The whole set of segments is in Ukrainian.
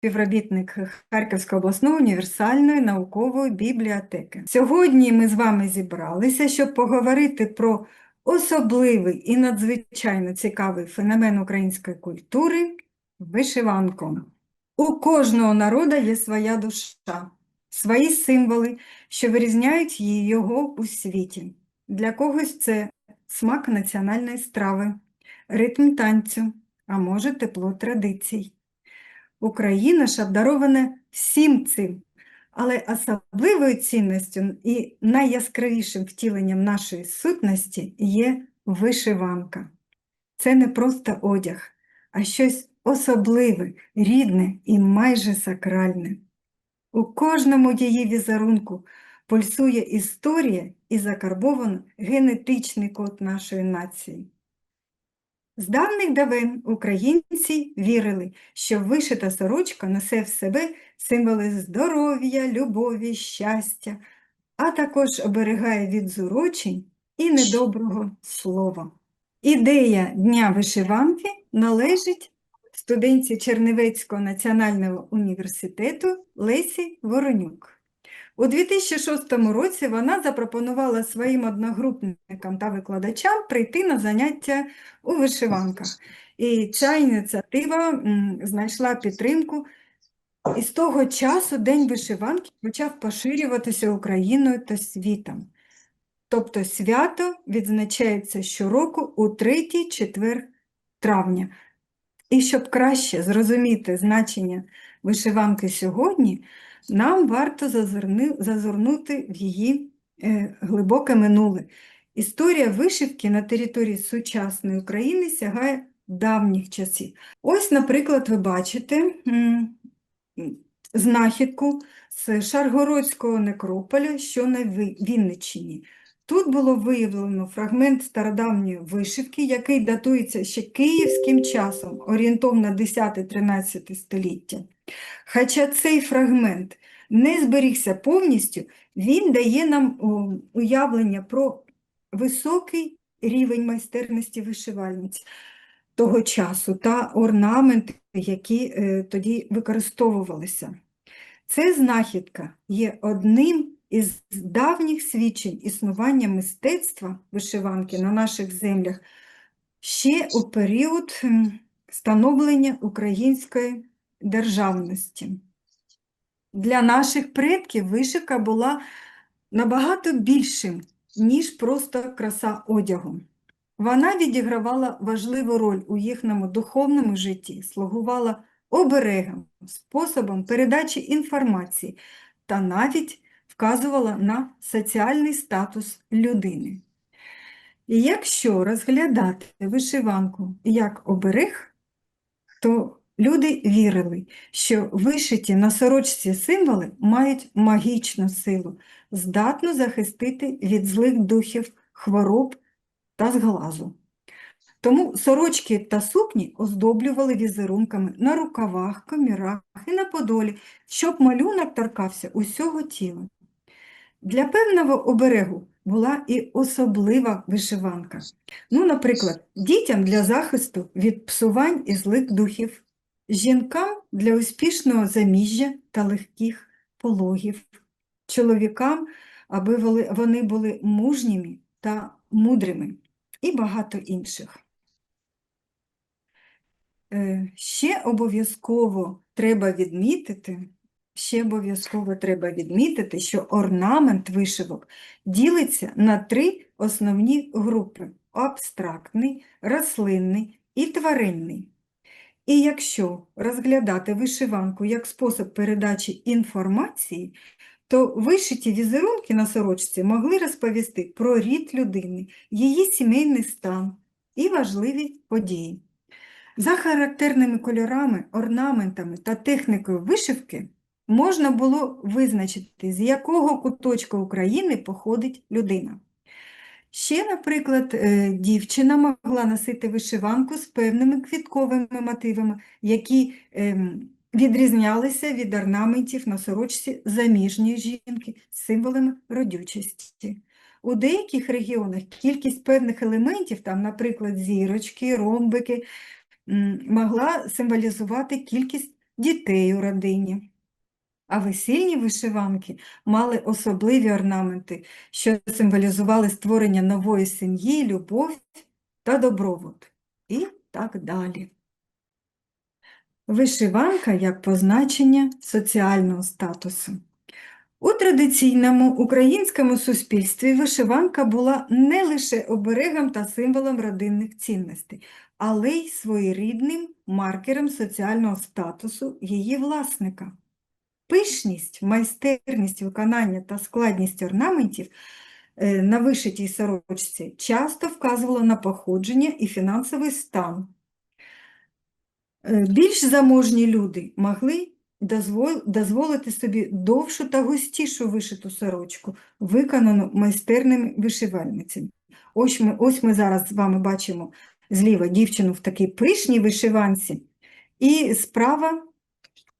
співробітник Харківської обласної універсальної наукової бібліотеки. Сьогодні ми з вами зібралися, щоб поговорити про особливий і надзвичайно цікавий феномен української культури вишиванку. У кожного народу є своя душа, свої символи, що вирізняють її його у світі. Для когось це смак національної страви, ритм танцю, а може тепло традицій. Україна ж обдарована всім цим, але особливою цінністю і найяскравішим втіленням нашої сутності є вишиванка. Це не просто одяг, а щось особливе, рідне і майже сакральне. У кожному її візерунку пульсує історія і закарбовано генетичний код нашої нації. З давних давен українці вірили, що вишита сорочка несе в себе символи здоров'я, любові, щастя, а також оберігає від зурочень і недоброго слова. Ідея Дня вишиванки належить студентці Чернівецького національного університету Лесі Воронюк. У 2006 році вона запропонувала своїм одногрупникам та викладачам прийти на заняття у вишиванках. І ця ініціатива знайшла підтримку. І з того часу День вишиванки почав поширюватися Україною та світом. Тобто свято відзначається щороку у третій четвер травня. І щоб краще зрозуміти значення вишиванки сьогодні, нам варто зазирнути в її е, глибоке минуле. Історія вишивки на території сучасної України сягає давніх часів. Ось, наприклад, ви бачите знахідку з Шаргородського некрополя, що на Вінниччині. Тут було виявлено фрагмент стародавньої вишивки, який датується ще київським часом, орієнтовно 10-13 століття. Хоча цей фрагмент не зберігся повністю, він дає нам уявлення про високий рівень майстерності вишивальниць того часу та орнаменти, які е, тоді використовувалися. Ця знахідка є одним із давніх свідчень існування мистецтва вишиванки на наших землях ще у період становлення української державності. Для наших предків вишивка була набагато більшим, ніж просто краса одягу. Вона відігравала важливу роль у їхньому духовному житті, слугувала оберегом, способом передачі інформації та навіть вказувала на соціальний статус людини. І якщо розглядати вишиванку як оберег, то люди вірили, що вишиті на сорочці символи мають магічну силу, здатну захистити від злих духів, хвороб та зглазу. Тому сорочки та сукні оздоблювали візерунками на рукавах, комірах і на подолі, щоб малюнок торкався усього тіла. Для певного оберегу була і особлива вишиванка. Ну, наприклад, дітям для захисту від псувань і злих духів, жінкам для успішного заміжжя та легких пологів, чоловікам, аби вони були мужніми та мудрими, і багато інших. Е, Ще обов'язково треба відмітити, ще обов'язково треба відмітити, що орнамент вишивок ділиться на три основні групи: абстрактний, рослинний і тваринний. І якщо розглядати вишиванку як спосіб передачі інформації, то вишиті візерунки на сорочці могли розповісти про рід людини, її сімейний стан і важливі події. За характерними кольорами, орнаментами та технікою вишивки можна було визначити, з якого куточка України походить людина. Ще, наприклад, е, дівчина могла носити вишиванку з певними квітковими мотивами, які ем, відрізнялися від орнаментів на сорочці заміжньої жінки з символами родючості. У деяких регіонах кількість певних елементів, там, наприклад, зірочки, ромбики, могла символізувати кількість дітей у родині. А весільні вишиванки мали особливі орнаменти, що символізували створення нової сім'ї, любов та добробут. І так далі. Вишиванка як позначення соціального статусу. У традиційному українському суспільстві вишиванка була не лише оберегом та символом родинних цінностей, але й своєрідним маркером соціального статусу її власника. Пишність, майстерність виконання та складність орнаментів е, на вишитій сорочці часто вказувало на походження і фінансовий стан. Е, Більш заможні люди могли дозволити собі довшу та густішу вишиту сорочку, виконану майстерними вишивальницями. Ось ми, ось ми зараз з вами бачимо зліва дівчину в такій пишній вишиванці, і справа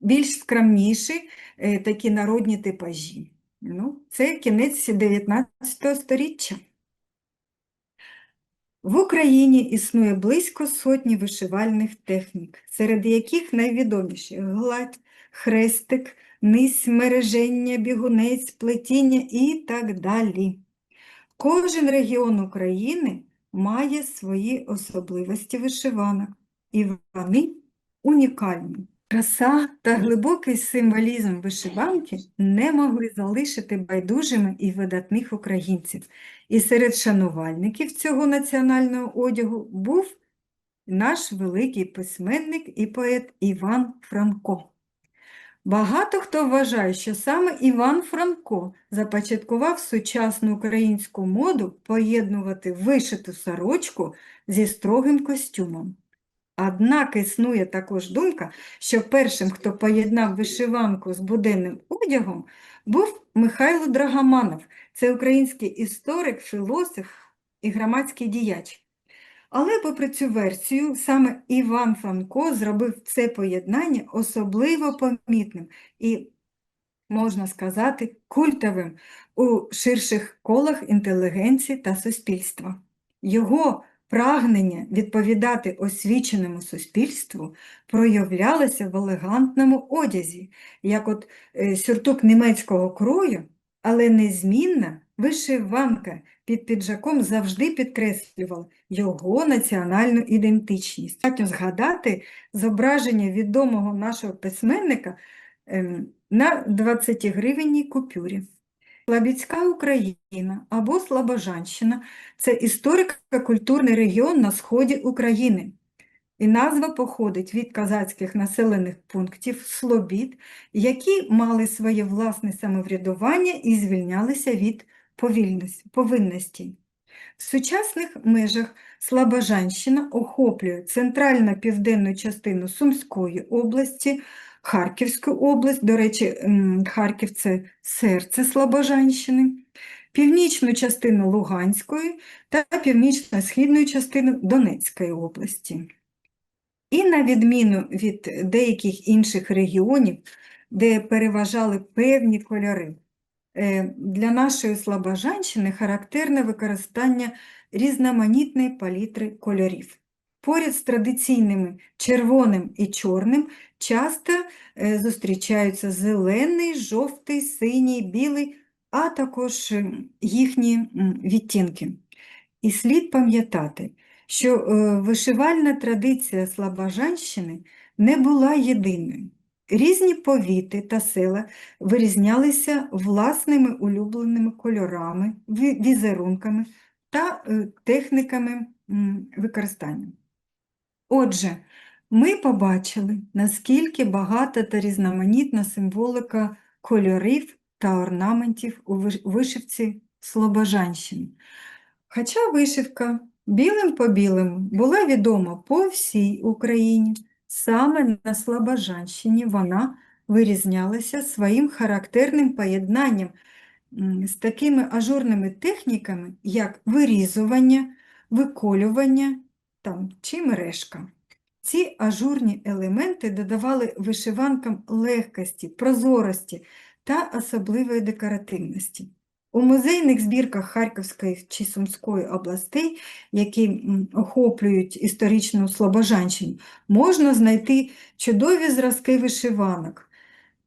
більш скромніші е, такі народні типажі. Ну, це кінець 19 століття. В Україні існує близько сотні вишивальних технік, серед яких найвідоміші гладь, хрестик, низь, мереження, бігунець, плетіння і так далі. Кожен регіон України має свої особливості вишиванок, і вони унікальні. Краса та глибокий символізм вишиванки не могли залишити байдужими і видатних українців. І серед шанувальників цього національного одягу був наш великий письменник і поет Іван Франко. Багато хто вважає, що саме Іван Франко започаткував сучасну українську моду поєднувати вишиту сорочку зі строгим костюмом. Однак існує також думка, що першим, хто поєднав вишиванку з буденним одягом, був Михайло Драгоманов. Це український історик, філософ і громадський діяч. Але попри цю версію, саме Іван Франко зробив це поєднання особливо помітним і, можна сказати, культовим у ширших колах інтелігенції та суспільства. Його прагнення відповідати освіченому суспільству проявлялося в елегантному одязі, як от е, сюртук німецького крою, але незмінна вишиванка під піджаком завжди підкреслювала його національну ідентичність. Достатньо згадати зображення відомого нашого письменника ем, на 20-гривенній купюрі. Слобідська Україна або Слобожанщина – це історико-культурний регіон на сході України. І назва походить від козацьких населених пунктів Слобід, які мали своє власне самоврядування і звільнялися від повинностей. В сучасних межах Слобожанщина охоплює центрально-південну частину Сумської області, Харківську область, до речі, Харків – це серце Слобожанщини, північну частину Луганської та північно-східну частину Донецької області. І на відміну від деяких інших регіонів, де переважали певні кольори, е, для нашої Слобожанщини характерне використання різноманітної палітри кольорів. Поряд з традиційними червоним і чорним часто е, зустрічаються зелений, жовтий, синій, білий, а також е, їхні відтінки. І слід пам'ятати, що е, вишивальна традиція Слобожанщини не була єдиною. Різні повіти та села вирізнялися власними улюбленими кольорами, візерунками та техніками використання. Отже, ми побачили, наскільки багата та різноманітна символика кольорів та орнаментів у вишивці Слобожанщини. Хоча вишивка білим по білому була відома по всій Україні, саме на Слобожанщині вона вирізнялася своїм характерним поєднанням з такими ажурними техніками, як вирізування, виколювання там, чи мережка. Ці ажурні елементи додавали вишиванкам легкості, прозорості та особливої декоративності. У музейних збірках Харківської чи Сумської областей, які охоплюють історичну Слобожанщину, можна знайти чудові зразки вишиванок,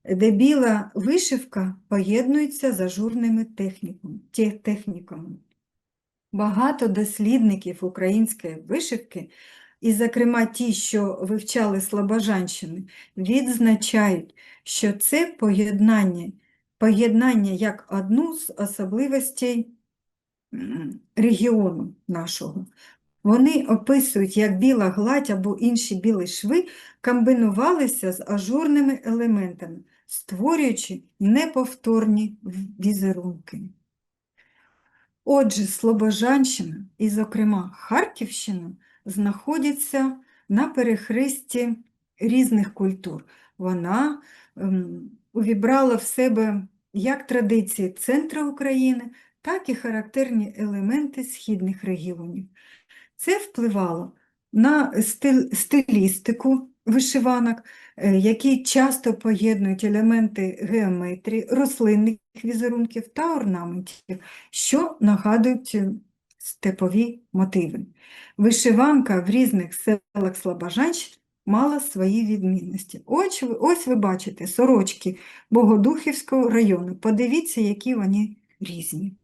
де біла вишивка поєднується з ажурними техніками. Багато дослідників української вишивки, і, зокрема, ті, що вивчали Слобожанщину, відзначають, що це поєднання, поєднання як одну з особливостей регіону нашого. Вони описують, як біла гладь або інші білі шви комбінувалися з ажурними елементами, створюючи неповторні візерунки. Отже, Слобожанщина і, зокрема, Харківщина знаходяться на перехресті різних культур. Вона ем, увібрала в себе як традиції центру України, так і характерні елементи східних регіонів. Це впливало на стилістику вишиванок, е, які часто поєднують елементи геометрії, рослинних візерунків та орнаментів, що нагадують е, степові мотиви. Вишиванка в різних селах Слобожанщини мала свої відмінності. Ось, ось ви бачите сорочки Богодухівського району. Подивіться, які вони різні.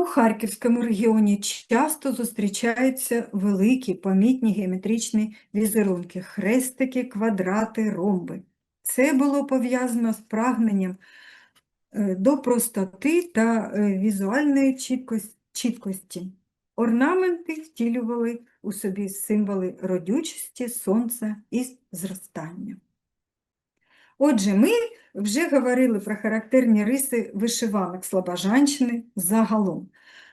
У Харківському регіоні часто зустрічаються великі помітні геометричні візерунки, хрестики, квадрати, ромби. Це було пов'язано з прагненням е, до простоти та е, візуальної чіткості. Орнаменти втілювали у собі символи родючості, сонця і зростання. Отже, ми вже говорили про характерні риси вишиванок Слобожанщини загалом.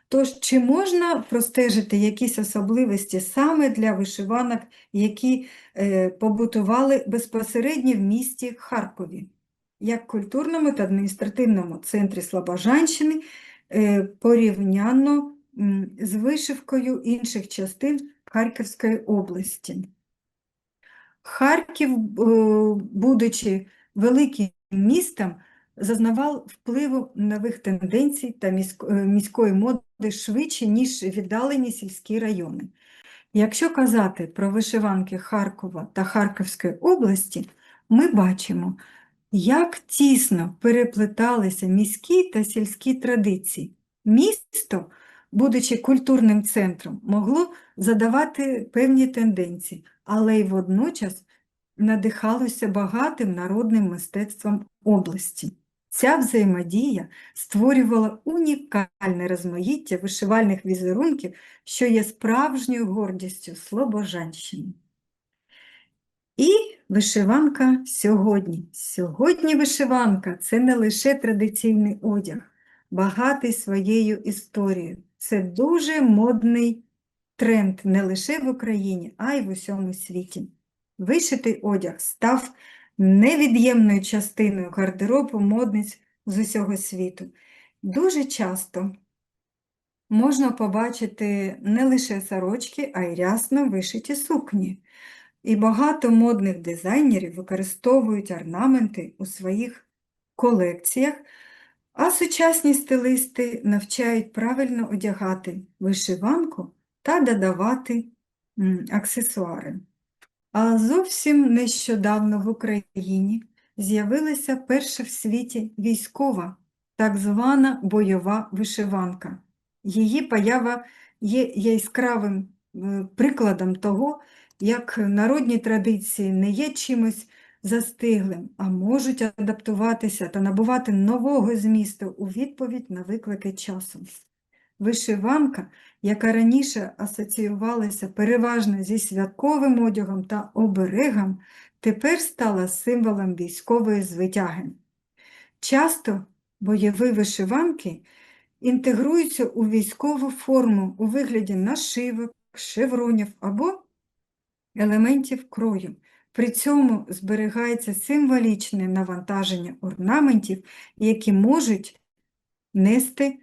Тож, чи можна простежити якісь особливості саме для вишиванок, які е, побутували безпосередньо в місті Харкові, як культурному та адміністративному центрі Слобожанщини, е, порівняно з вишивкою інших частин Харківської області? Харків, е, будучи великим містом, зазнавав впливу нових тенденцій та е, міської моди швидше, ніж віддалені сільські райони. Якщо казати про вишиванки Харкова та Харківської області, ми бачимо, як тісно переплеталися міські та сільські традиції. Місто, будучи культурним центром, могло задавати певні тенденції, але й водночас надихалося багатим народним мистецтвом області. Ця взаємодія створювала унікальне розмаїття вишивальних візерунків, що є справжньою гордістю Слобожанщини. І вишиванка сьогодні. Сьогодні вишиванка – це не лише традиційний одяг, багатий своєю історією. Це дуже модний тренд не лише в Україні, а й в усьому світі. Вишитий одяг став невід'ємною частиною гардеробу модниць з усього світу. Дуже часто можна побачити не лише сорочки, а й рясно вишиті сукні. І багато модних дизайнерів використовують орнаменти у своїх колекціях, а сучасні стилисти навчають правильно одягати вишиванку та додавати аксесуари. А зовсім нещодавно в Україні з'явилася перша в світі військова, так звана бойова вишиванка. Її поява є яскравим е, прикладом того, як народні традиції не є чимось застиглим, а можуть адаптуватися та набувати нового змісту у відповідь на виклики часу. Вишиванка, яка раніше асоціювалася переважно зі святковим одягом та оберегом, тепер стала символом військової звитяги. Часто бойові вишиванки інтегруються у військову форму у вигляді нашивок, шевронів або елементів крою. При цьому зберігається символічне навантаження орнаментів, які можуть нести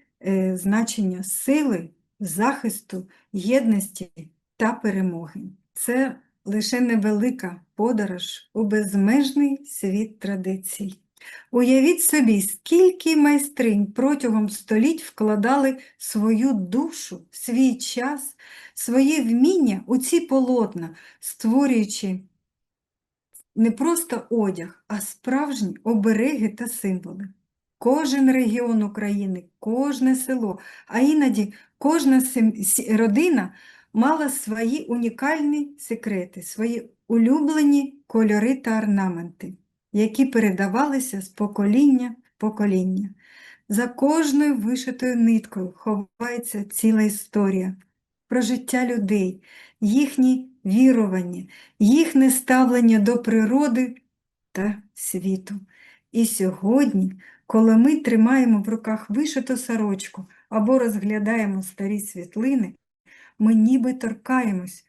значення сили, захисту, єдності та перемоги. Це лише невелика подорож у безмежний світ традицій. Уявіть собі, скільки майстринь протягом століть вкладали свою душу, свій час, свої вміння у ці полотна, створюючи не просто одяг, а справжні обереги та символи. Кожен регіон України, кожне село, а іноді кожна родина мала свої унікальні секрети, свої улюблені кольори та орнаменти, які передавалися з покоління в покоління. За кожною вишитою ниткою ховається ціла історія про життя людей, їхні вірування, їхнє ставлення до природи та світу. І сьогодні, коли ми тримаємо в руках вишиту сорочку або розглядаємо старі світлини, ми ніби торкаємось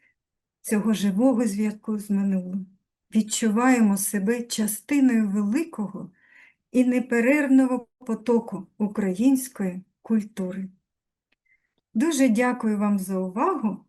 цього живого зв'язку з минулим, відчуваємо себе частиною великого і неперервного потоку української культури. Дуже дякую вам за увагу